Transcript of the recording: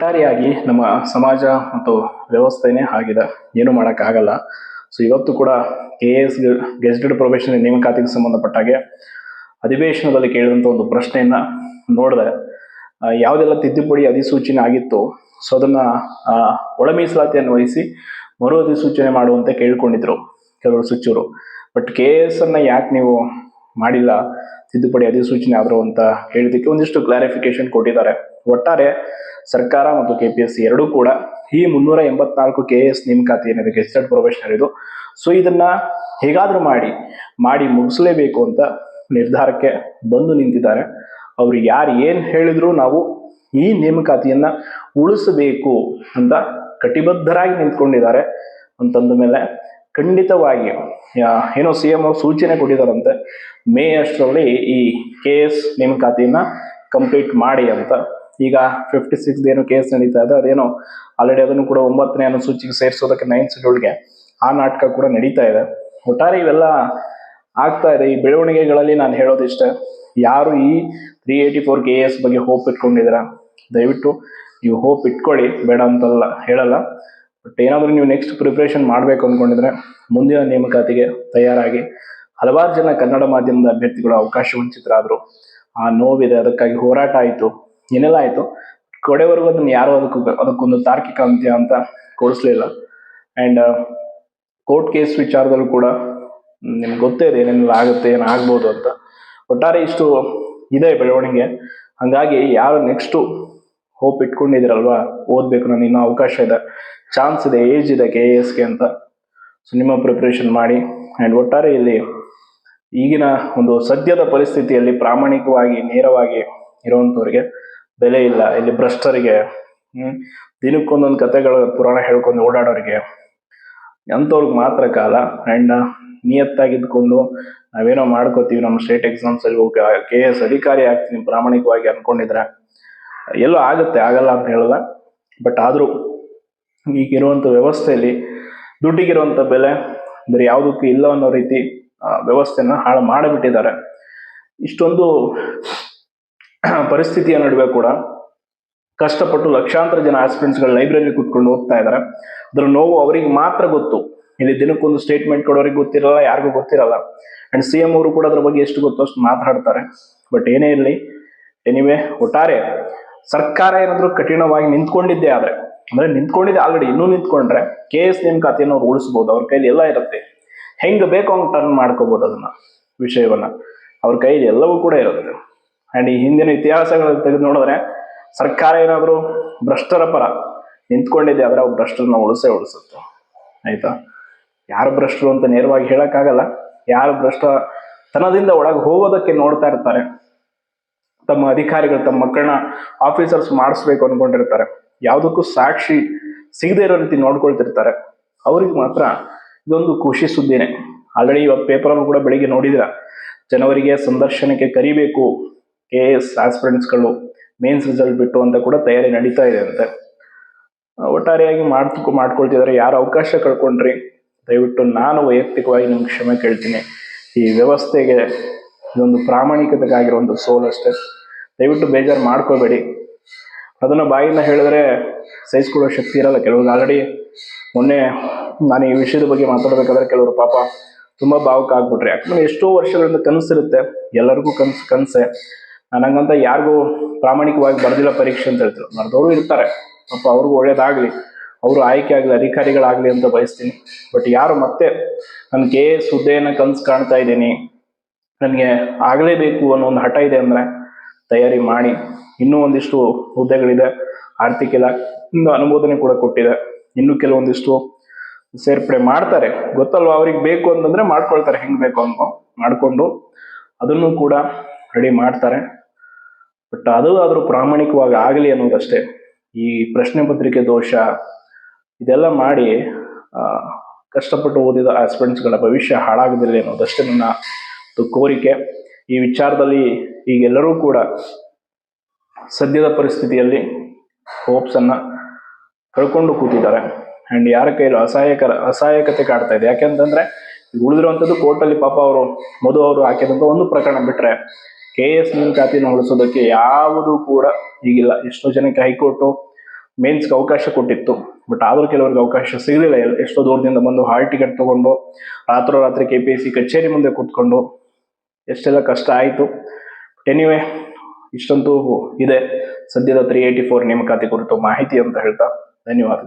ಒಟ್ಟಾರೆಯಾಗಿ ನಮ್ಮ ಸಮಾಜ ಮತ್ತು ವ್ಯವಸ್ಥೆನೇ ಆಗಿದೆ. ಏನು ಮಾಡೋಕ್ಕಾಗಲ್ಲ. ಸೊ ಇವತ್ತು ಕೂಡ ಕೆ ಎಸ್ ಗೆಜೆಟೆಡ್ ಪ್ರೊಫೆಷನ್ ನೇಮಕಾತಿಗೆ ಸಂಬಂಧಪಟ್ಟಾಗೆ ಅಧಿವೇಶನದಲ್ಲಿ ಕೇಳಿದಂಥ ಒಂದು ಪ್ರಶ್ನೆಯನ್ನ ನೋಡಿದೆ. ಯಾವುದೆಲ್ಲ ತಿದ್ದುಪಡಿ ಅಧಿಸೂಚನೆ ಆಗಿತ್ತು, ಸೊ ಅದನ್ನ ಒಳ ಮೀಸಲಾತಿಯನ್ನು ವಹಿಸಿ ಮರು ಅಧಿಸೂಚನೆ ಮಾಡುವಂತೆ ಕೇಳಿಕೊಂಡಿದ್ರು ಕೆಲವರು ಸಚಿವರು. ಬಟ್ ಕೆ ಎಸ್ ಅನ್ನು ಯಾಕೆ ನೀವು ಮಾಡಿಲ್ಲ? ತಿದ್ದುಪಡಿ ಅಧಿಸೂಚನೆ ಆದರೂ ಅಂತ ಹೇಳಿದ್ದಕ್ಕೆ ಒಂದಿಷ್ಟು ಕ್ಲಾರಿಫಿಕೇಶನ್ ಕೊಟ್ಟಿದ್ದಾರೆ. ಒಟ್ಟಾರೆ ಸರ್ಕಾರ ಮತ್ತು ಕೆ ಪಿ ಎಸ್ ಸಿ ಎರಡೂ ಕೂಡ ಈ ಮುನ್ನೂರ ಎಂಬತ್ನಾಲ್ಕು ಕೆ ಎಸ್ ನೇಮಕಾತಿ ಏನಿದೆ ಗೆಸ್ಟೆಡ್ ಪ್ರೊಫೆಷನಲ್ ಇದು ಸೊ ಇದನ್ನ ಹೇಗಾದರೂ ಮಾಡಿ ಮಾಡಿ ಮುಗಿಸಲೇಬೇಕು ಅಂತ ನಿರ್ಧಾರಕ್ಕೆ ಬಂದು ನಿಂತಿದ್ದಾರೆ. ಅವರು ಯಾರು ಏನು ಹೇಳಿದ್ರು ನಾವು ಈ ನೇಮಕಾತಿಯನ್ನ ಉಳಿಸಬೇಕು ಅಂತ ಕಟಿಬದ್ಧರಾಗಿ ನಿಂತ್ಕೊಂಡಿದ್ದಾರೆ ಅಂತಂದ ಮೇಲೆ ಖಂಡಿತವಾಗಿ. ಏನೋ ಸಿ ಎಂ ಸೂಚನೆ ಕೊಟ್ಟಿದ್ದಾರಂತೆ. ಮೇ ಅಷ್ಟರಲ್ಲಿ ಈ ಕೆ ಎಸ್ ಕಂಪ್ಲೀಟ್ ಮಾಡಿ ಅಂತ. ಈಗ ಫಿಫ್ಟಿ ಸಿಕ್ಸ್ ಏನು ಕೇಸ್ ನಡೀತಾ ಇದೆ. ಅದೇನೋ ಆಲ್ರೆಡಿ ಅದನ್ನು ಕೂಡ ಒಂಬತ್ತನೇ ಅನುಸೂಚಿಗೆ ಸೇರಿಸೋದಕ್ಕೆ ನೈನ್ ಶೆಡ್ಯೂಲ್ಗೆ ಆ ನಾಟಕ ಕೂಡ ನಡೀತಾ ಇದೆ. ಒಟ್ಟಾರೆ ಇವೆಲ್ಲ ಆಗ್ತಾ ಇದೆ. ಈ ಬೆಳವಣಿಗೆಗಳಲ್ಲಿ ನಾನು ಹೇಳೋದಿಷ್ಟೇ, ಯಾರು ಈ three eighty four K S ಬಗ್ಗೆ ಹೋಪ್ ಇಟ್ಕೊಂಡಿದ್ದೀರಾ? ದಯವಿಟ್ಟು ನೀವು ಹೋಪ್ ಇಟ್ಕೊಳ್ಳಿ. ಬೇಡ ಅಂತಲ್ಲ ಹೇಳಲ್ಲ. ಬಟ್ ಏನಾದರೂ ನೀವು ನೆಕ್ಸ್ಟ್ ಪ್ರಿಪ್ರೇಷನ್ ಮಾಡಬೇಕು ಅಂದ್ಕೊಂಡಿದ್ರೆ ಮುಂದಿನ ನೇಮಕಾತಿಗೆ ತಯಾರಾಗಿ ಹಲವಾರು ಜನ ಕನ್ನಡ ಮಾಧ್ಯಮದ ಅಭ್ಯರ್ಥಿಗಳು ಅವಕಾಶ ವಂಚಿತರಾದರು. ಆ ನೋವಿದೆ, ಅದಕ್ಕಾಗಿ ಹೋರಾಟ ಆಯಿತು, ಏನೆಲ್ಲ ಆಯಿತು, ಕೊಡೆವರೆಗೂ ಅದನ್ನು ಯಾರು ಅದಕ್ಕೂ ಅದಕ್ಕೊಂದು ತಾರ್ಕಿಕ ಅಂತ್ಯ ಅಂತ ಕೊಡಿಸ್ಲಿಲ್ಲ ಆ್ಯಂಡ್ ಕೋರ್ಟ್ ಕೇಸ್ ವಿಚಾರದಲ್ಲೂ ಕೂಡ ನಿಮ್ಗೆ ಗೊತ್ತೇ ಇದೆ ಏನೇನೆಲ್ಲ ಆಗುತ್ತೆ, ಏನು ಆಗ್ಬೋದು ಅಂತ. ಒಟ್ಟಾರೆ ಇಷ್ಟು ಇದೆ ಬೆಳವಣಿಗೆ. ಹಾಗಾಗಿ ಯಾರು ನೆಕ್ಸ್ಟು ಹೋಪ್ ಇಟ್ಕೊಂಡಿದ್ದೀರಲ್ವಾ? ಓದಬೇಕು ನನಗೆ ಇನ್ನೂ ಅವಕಾಶ ಇದೆ. ಚಾನ್ಸ್ ಇದೆ ಏಜ್ ಇದೆ ಕೆ ಎ ಎಸ್ಗೆ ಅಂತ. ಸೊ ನಿಮ್ಮ ಪ್ರಿಪ್ರೇಷನ್ ಮಾಡಿ. ಆ್ಯಂಡ್ ಒಟ್ಟಾರೆ ಇಲ್ಲಿ ಈಗಿನ ಒಂದು ಸದ್ಯದ ಪರಿಸ್ಥಿತಿಯಲ್ಲಿ ಪ್ರಾಮಾಣಿಕವಾಗಿ, ನೇರವಾಗಿ ಇರುವಂಥವ್ರಿಗೆ ಬೆಲೆ ಇಲ್ಲ. ಇಲ್ಲಿ ಭ್ರಷ್ಟರಿಗೆ ದಿನಕ್ಕೊಂದೊಂದು ಕತೆಗಳ ಪುರಾಣ ಹೇಳ್ಕೊಂಡು ಓಡಾಡೋರಿಗೆ ಅಂಥವ್ರಿಗೆ ಮಾತ್ರ ಕಾಲ. ಆ್ಯಂಡ್ ನಿಯತ್ತಾಗಿದ್ಕೊಂಡು ನಾವೇನೋ ಮಾಡ್ಕೋತೀವಿ, ನಮ್ಮ ಸ್ಟೇಟ್ ಎಕ್ಸಾಮ್ಸಲ್ಲಿ ಹೋಗಿ ಕೆ ಎಸ್ ಅಧಿಕಾರಿ ಆಗ್ತೀನಿ, ಪ್ರಾಮಾಣಿಕವಾಗಿ ಅನ್ಕೊಂಡಿದ್ರೆ. ಎಲ್ಲೋ ಆಗುತ್ತೆ, ಆಗಲ್ಲ ಅಂತ ಹೇಳಲ್ಲ ಬಟ್ ಆದರೂ ಈಗಿರುವಂಥ ವ್ಯವಸ್ಥೆಯಲ್ಲಿ ದುಡ್ಡಿಗಿರುವಂಥ ಬೆಲೆ ಬೇರೆ ಯಾವುದಕ್ಕೂ ಇಲ್ಲ ಅನ್ನೋ ರೀತಿ ವ್ಯವಸ್ಥೆನ ಹಾಳು ಮಾಡಿಬಿಟ್ಟಿದ್ದಾರೆ. ಇಷ್ಟೊಂದು ಪರಿಸ್ಥಿತಿಯ ನಡುವೆ ಕೂಡ ಕಷ್ಟಪಟ್ಟು ಲಕ್ಷಾಂತರ ಜನ ಆಸ್ಪಿಡೆಂಟ್ಸ್ಗಳು ಲೈಬ್ರರಿ ಕೂತ್ಕೊಂಡು ಓದ್ತಾ ಇದ್ದಾರೆ. ಅದರ ನೋವು ಅವರಿಗೆ ಮಾತ್ರ ಗೊತ್ತು. ಇಲ್ಲಿ ದಿನಕ್ಕೊಂದು ಸ್ಟೇಟ್ಮೆಂಟ್ ಕೊಡೋರಿಗೆ ಗೊತ್ತಿರಲ್ಲ, ಯಾರಿಗೂ ಗೊತ್ತಿರಲ್ಲ. ಅಂಡ್ ಸಿ ಎಂ ಅವರು ಕೂಡ ಅದ್ರ ಬಗ್ಗೆ ಎಷ್ಟು ಗೊತ್ತೋ ಅಷ್ಟು ಮಾತಾಡ್ತಾರೆ. ಬಟ್ ಏನೇ ಇರಲಿ ಎನಿವೆ ಒಟ್ಟಾರೆ ಸರ್ಕಾರ ಏನಾದರೂ ಕಠಿಣವಾಗಿ ನಿಂತ್ಕೊಂಡಿದ್ದೆ ಆದ್ರೆ, ಅಂದ್ರೆ ನಿಂತ್ಕೊಂಡಿದ್ದೆ ಆಲ್ರೆಡಿ ಇನ್ನೂ ನಿಂತ್ಕೊಂಡ್ರೆ ಕೆ ಎಸ್ ನೇಮಕಾತಿಯನ್ನು ಅವ್ರು ಉಳಿಸ್ಬೋದು, ಅವ್ರ ಕೈಲಿ ಎಲ್ಲ ಇರುತ್ತೆ. ಹೆಂಗ್ ಬೇಕೋ ಹಂಗೆ ಟರ್ನ್ ಮಾಡ್ಕೋಬಹುದು ಅದನ್ನ ವಿಷಯವನ್ನ. ಅವ್ರ ಕೈಲಿ ಎಲ್ಲವೂ ಕೂಡ ಇರುತ್ತೆ. ಅಂಡ್ ಈ ಹಿಂದಿನ ಇತಿಹಾಸಗಳಲ್ಲಿ ತೆಗೆದು ನೋಡಿದ್ರೆ, ಸರ್ಕಾರ ಏನಾದರೂ ಭ್ರಷ್ಟರ ಪರ ನಿಂತ್ಕೊಂಡಿದ್ದೆ ಆದ್ರೆ ಅವ್ರು ಭ್ರಷ್ಟರನ್ನ ಉಳಿಸೇ ಉಳಿಸುತ್ತೆ. ಆಯ್ತಾ? ಯಾರು ಭ್ರಷ್ಟರು ಅಂತ ನೇರವಾಗಿ ಹೇಳಕ್ಕಾಗಲ್ಲ. ಯಾರು ಭ್ರಷ್ಟ ತನದಿಂದ ಒಳಗೆ ಹೋಗೋದಕ್ಕೆ ನೋಡ್ತಾ ಇರ್ತಾರೆ. ತಮ್ಮ ಅಧಿಕಾರಿಗಳು, ತಮ್ಮ ಮಕ್ಕಳನ್ನ ಆಫೀಸರ್ಸ್ ಮಾಡಿಸ್ಬೇಕು ಅನ್ಕೊಂಡಿರ್ತಾರೆ. ಯಾವುದಕ್ಕೂ ಸಾಕ್ಷಿ ಸಿಗದೇ ಇರೋ ರೀತಿ ನೋಡ್ಕೊಳ್ತಿರ್ತಾರೆ. ಅವ್ರಿಗೆ ಮಾತ್ರ ಇದೊಂದು ಖುಷಿ ಸುದ್ದಿನೇ. ಆಲ್ರೆಡಿ ಪೇಪರ್ ಪೇಪರಲ್ಲೂ ಕೂಡ ಬೆಳಿಗ್ಗೆ ನೋಡಿದ್ರ ಜನವರಿಗೆ ಸಂದರ್ಶನಕ್ಕೆ ಕರಿಬೇಕು. ಕೆ ಎಸ್ ಆಸ್ಪಿರೆಂಟ್ಸ್ಗಳು ಮೇನ್ಸ್ ರಿಸಲ್ಟ್ ಬಿಟ್ಟು ಅಂತ ಕೂಡ ತಯಾರಿ ನಡೀತಾ ಇದೆ ಅಂತೆ. ಒಟ್ಟಾರೆಯಾಗಿ ಮಾಡ್ತು ಮಾಡ್ಕೊಳ್ತಿದ್ದಾರೆ. ಯಾರು ಅವಕಾಶ ಕಳ್ಕೊಂಡ್ರಿ? ದಯವಿಟ್ಟು ನಾನು ವೈಯಕ್ತಿಕವಾಗಿ ನಿಮ್ಗೆ ಕ್ಷಮೆ ಕೇಳ್ತೀನಿ. ಈ ವ್ಯವಸ್ಥೆಗೆ ಇದೊಂದು ಪ್ರಾಮಾಣಿಕತೆಗಾಗಿರೋ ಒಂದು ಸೋಲ್ ಅಷ್ಟೇ ದಯವಿಟ್ಟು ಬೇಜಾರು ಮಾಡ್ಕೋಬೇಡಿ. ಅದನ್ನು ಬಾಯಿಂದ ಹೇಳಿದ್ರೆ ಸಹಿಸ್ಕೊಳ್ಳೋ ಶಕ್ತಿ ಇರಲ್ಲ ಕೆಲವರು ಆಲ್ರೆಡಿ ಮೊನ್ನೆ ನಾನು ಈ ವಿಷಯದ ಬಗ್ಗೆ ಮಾತಾಡಬೇಕಾದ್ರೆ ಕೆಲವರು ಪಾಪ ತುಂಬ ಭಾವುಕ ಆಗ್ಬಿಟ್ರೆ. ಯಾಕಂದ್ರೆ ಎಷ್ಟೋ ವರ್ಷಗಳಿಂದ ಕನಸಿರುತ್ತೆ. ಎಲ್ಲರಿಗೂ ಕನ್ಸು, ಕನಸೆ. ನಾನು ಹಂಗಂತ ಯಾರಿಗೂ ಪ್ರಾಮಾಣಿಕವಾಗಿ ಬರೆದಿಲ್ಲ ಪರೀಕ್ಷೆ ಅಂತ ಹೇಳ್ತಾರೆ ಮರದವರು ಇರ್ತಾರೆ. ಪಾಪ ಅವ್ರಿಗೂ ಒಳ್ಳೇದಾಗಲಿ. ಅವರು ಆಯ್ಕೆ ಆಗಲಿ, ಅಧಿಕಾರಿಗಳಾಗಲಿ ಅಂತ ಬಯಸ್ತೀನಿ. ಬಟ್ ಯಾರು ಮತ್ತೆ ನಾನು ಕೆ ಎಸ್ ಹುದ್ದೆಯನ್ನ ಕನ್ಸು ಕಾಣ್ತಾ ಇದ್ದೀನಿ. ನನಗೆ ಆಗಲೇಬೇಕು ಅನ್ನೋ ಒಂದು ಹಠ ಇದೆ ಅಂದ್ರೆ ತಯಾರಿ ಮಾಡಿ ಇನ್ನೂ ಒಂದಿಷ್ಟು ಹುದ್ದೆಗಳಿದೆ. ಆರ್ಥಿಕ ಇಲಾಖೆಯಿಂದ ಅನುಮೋದನೆ ಕೂಡ ಕೊಟ್ಟಿದೆ. ಇನ್ನು ಕೆಲವೊಂದಿಷ್ಟು ಸೇರ್ಪಡೆ ಮಾಡ್ತಾರೆ. ಗೊತ್ತಲ್ವಾ ಅವ್ರಿಗೆ ಬೇಕು ಅಂತಂದ್ರೆ ಮಾಡ್ಕೊಳ್ತಾರೆ. ಹೆಂಗ್ ಬೇಕು ಅಂತ ಮಾಡಿಕೊಂಡು ಅದನ್ನು ಕೂಡ ರೆಡಿ ಮಾಡ್ತಾರೆ. ಬಟ್ ಅದು ಆದ್ರೂ ಪ್ರಾಮಾಣಿಕವಾಗಿ ಆಗಲಿ ಅನ್ನೋದಷ್ಟೇ. ಈ ಪ್ರಶ್ನೆ ಪತ್ರಿಕೆ ದೋಷ ಇದೆಲ್ಲ ಮಾಡಿ ಕಷ್ಟಪಟ್ಟು ಓದಿದ ಆಸ್ಪಿರೆಂಟ್ಸ್ಗಳ ಭವಿಷ್ಯ ಹಾಳಾಗದಿರಲಿ ಅನ್ನೋದಷ್ಟೇ ನನ್ನ ಕೋರಿಕೆ. ಈ ವಿಚಾರದಲ್ಲಿ ಈಗೆಲ್ಲರೂ ಕೂಡ ಸದ್ಯದ ಪರಿಸ್ಥಿತಿಯಲ್ಲಿ ಹೋಪ್ಸನ್ನು ಕಳ್ಕೊಂಡು ಕೂತಿದ್ದಾರೆ. ಆ್ಯಂಡ್ ಯಾರ ಕೈಲೂ ಅಸಹಾಯಕರ, ಅಸಹಾಯಕತೆ ಕಾಡ್ತಾ ಇದೆ. ಯಾಕೆಂತಂದ್ರೆ ಉಳಿದಿರುವಂಥದ್ದು ಕೋರ್ಟಲ್ಲಿ ಪಾಪ ಅವರು, ಮಧು ಅವರು ಹಾಕಿದಂಥ ಒಂದು ಪ್ರಕರಣ ಬಿಟ್ಟರೆ ಕೆ ಎಸ್ ನೇಮಕಾತಿನ ಉಳಿಸೋದಕ್ಕೆ ಯಾವುದೂ ಕೂಡ ಈಗಿಲ್ಲ. ಎಷ್ಟೋ ಜನಕ್ಕೆ ಹೈಕೋರ್ಟು ಮೇನ್ಸ್ಗೆ ಅವಕಾಶ ಕೊಟ್ಟಿತ್ತು. ಬಟ್ ಆದರೂ ಕೆಲವರಿಗೆ ಅವಕಾಶ ಸಿಗಲಿಲ್ಲ. ಎಷ್ಟೋ ದೂರದಿಂದ ಬಂದು ಹಾಲ್ ಟಿಕೆಟ್ ತಗೊಂಡು, ರಾತ್ರೋರಾತ್ರಿ ಕೆ ಪಿ ಎಸ್ ಸಿ ಕಚೇರಿ ಮುಂದೆ ಕೂತ್ಕೊಂಡು ಎಷ್ಟೆಲ್ಲ ಕಷ್ಟ ಆಯಿತು. ಎನಿವೆ ಇಷ್ಟಂತೂ ಇದೆ. ಸದ್ಯದ ತ್ರೀ ಏಯ್ಟಿ ಫೋರ್ ನೇಮಕಾತಿ ಕುರಿತು ಮಾಹಿತಿ ಅಂತ ಹೇಳ್ತಾ ಧನ್ಯವಾದ